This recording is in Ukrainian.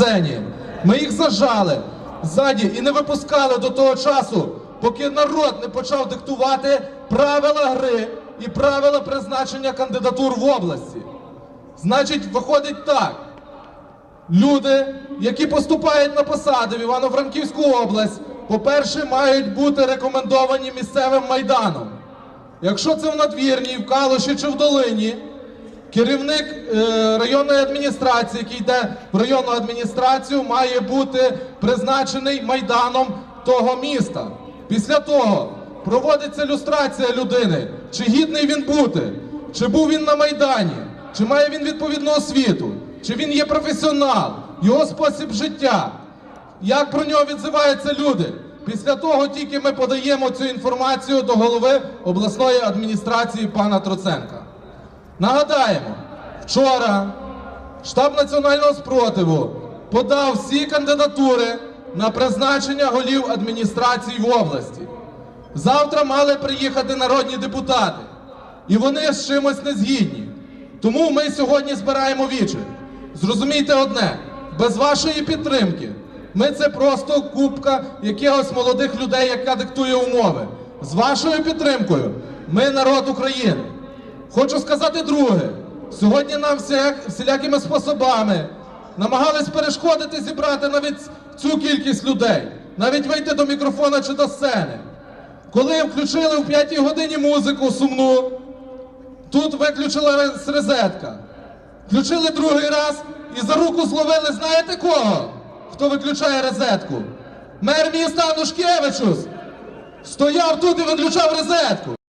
сцені. Ми їх зажали ззаді і не випускали до того часу, поки народ не почав диктувати правила гри і правила призначення кандидатур в області. Значить, виходить так. Люди, які поступають на посади в Івано-Франківську область, по-перше, мають бути рекомендовані місцевим майданом. Якщо це в надвірній, в Калуші чи в Долині, керівник е, районної адміністрації, який йде в районну адміністрацію, має бути призначений майданом того міста. Після того проводиться люстрація людини, чи гідний він бути, чи був він на майдані, чи має він відповідну освіту, чи він є професіонал, його спосіб життя. Як про нього відзиваються люди? Після того тільки ми подаємо цю інформацію до голови обласної адміністрації пана Троценка. Нагадаємо, вчора штаб національного спротиву подав всі кандидатури на призначення голів адміністрацій в області. Завтра мали приїхати народні депутати, і вони з чимось не згідні. Тому ми сьогодні збираємо вічі. Зрозумійте одне: без вашої підтримки ми це просто купка якихось молодих людей, яка диктує умови. З вашою підтримкою ми народ України. Хочу сказати друге. Сьогодні нам всілякими способами намагались перешкодити зібрати навіть цю кількість людей, навіть вийти до мікрофона чи до сцени. Коли включили в п'ятій годині музику сумну, тут виключилась розетка. Включили другий раз і за руку зловили, знаєте кого? Хто виключає розетку? Мер міста Анушкевичус стояв тут і виключав розетку.